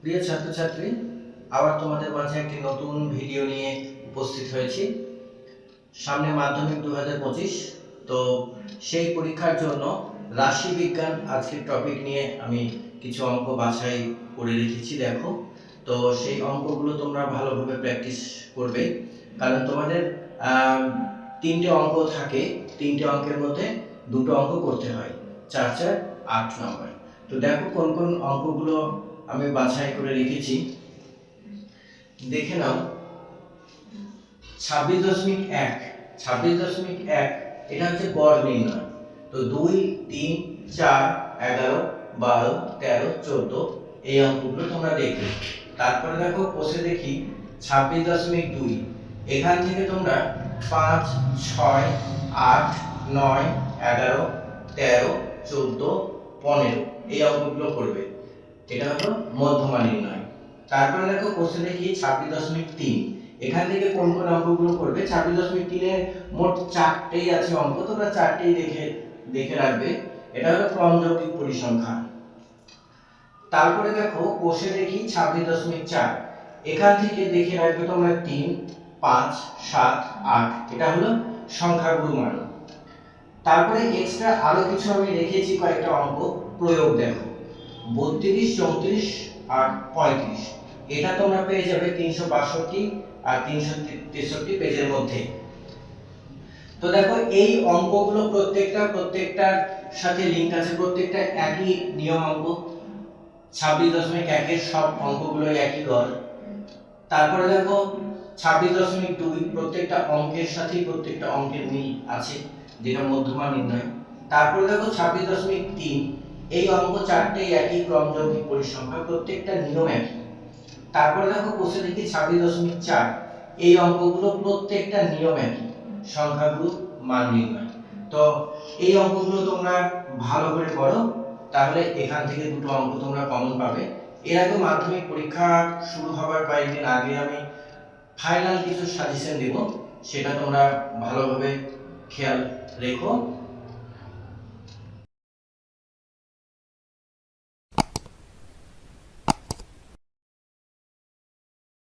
প্রিয় ছাত্রছাত্রী, আবার তোমাদের মাঝে একটি নতুন ভিডিও নিয়ে উপস্থিত হয়েছি। সামনে মাধ্যমিক দুহাজার পঁচিশ, তো সেই পরীক্ষার জন্য রাশি বিজ্ঞান আজকের টপিক নিয়ে আমি কিছু অঙ্ক বাছাই করে রেখেছি, দেখো। তো সেই অঙ্কগুলো তোমরা ভালোভাবে প্র্যাকটিস করবে। কারণ তোমাদের তিনটে অঙ্ক থাকে, তিনটে অঙ্কের মধ্যে দুটো অঙ্ক করতে হয়, চার চার, আট নম্বর তো দেখো কোন কোন অঙ্কগুলো আমি বাছাই করে রেখেছি। দেখে নাও। ছাব্বিশ দশমিক এক, ছাব্বিশ দশমিক এক, এটা হচ্ছে গড় নির্ণয়। তো দুই, তিন, চার, এগারো, বারো, তেরো, চোদ্দ, এই অঙ্কগুলো তোমরা দেখবে। তারপরে দেখো, কোষে দেখি, ছাব্বিশ দশমিক দুই, এখান থেকে তোমরা পাঁচ, ছয়, আট, নয়, এগারো, তেরো, চোদ্দ, পনেরো, এই অঙ্কগুলো করবে। এটা হলো মধ্যমা নির্ণয় তারপরে দেখো কোষে দেখি ছাব্বিশ দশমিক তিন। এখান থেকে কোন কোন অঙ্কগুলো করবে? ছাব্বিশ দশমিক তিনে মোট চারটেই আছে অঙ্ক, তোমরা চারটেই দেখে দেখে রাখবে। এটা হলো ক্রমযৌগিক পরিসংখ্যান। তারপরে দেখো কোষে দেখি ছাব্বিশ দশমিক চার। এখান থেকে দেখে রাখবে তোমরা তিন, পাঁচ, সাত, আট। এটা হলো সংখ্যাগুলো মান তারপরে এক্সট্রা আরও কিছু আমি রেখেছি কয়েকটা অঙ্ক। প্রয়োগ দেখো। বত্রিশ, চৌত্রিশ আর পঁয়ত্রিশ। এটা তোমরা পেয়ে যাবে তিনশো বাষট্টি আর তিনশো তেষট্টি পেজের মধ্যে। তো দেখো, এই অঙ্কগুলো প্রত্যেকটা, প্রত্যেকটার সাথে লিংক আছে, প্রত্যেকটা একই নিয়ম অঙ্ক। ছাব্বিশ দশমিক একের সব অঙ্কগুলো একই গড় তারপরে দেখো, ছাব্বিশ দশমিক দুই, প্রত্যেকটা অঙ্কের সাথেই প্রত্যেকটা অঙ্কের মিল আছে, যেটা মধ্যমা নির্ণয়। তারপরে দেখো, ছাব্বিশ দশমিক তিন এই অঙ্ক চারটেই একই ক্রমযৌগিক পরিসংখ্যা, প্রত্যেকটা নিয়ম একই। তারপরে দেখো কোষে দেখি ছাব্বিশ দশমিক চার। এই অঙ্কগুলো প্রত্যেকটা নিয়ম একই। সংখ্যাগুলো মান নির্ণয়। তো এই অঙ্কগুলো তোমরা ভালো করে করো তাহলে এখান থেকে দুটো অঙ্ক তোমরা কমন পাবে। এর আগে মাধ্যমিক পরীক্ষা শুরু হবার কয়েকদিন আগে আমি ফাইনাল কিছু সাজেশন দেব, সেটা তোমরা ভালোভাবে খেয়াল রেখো।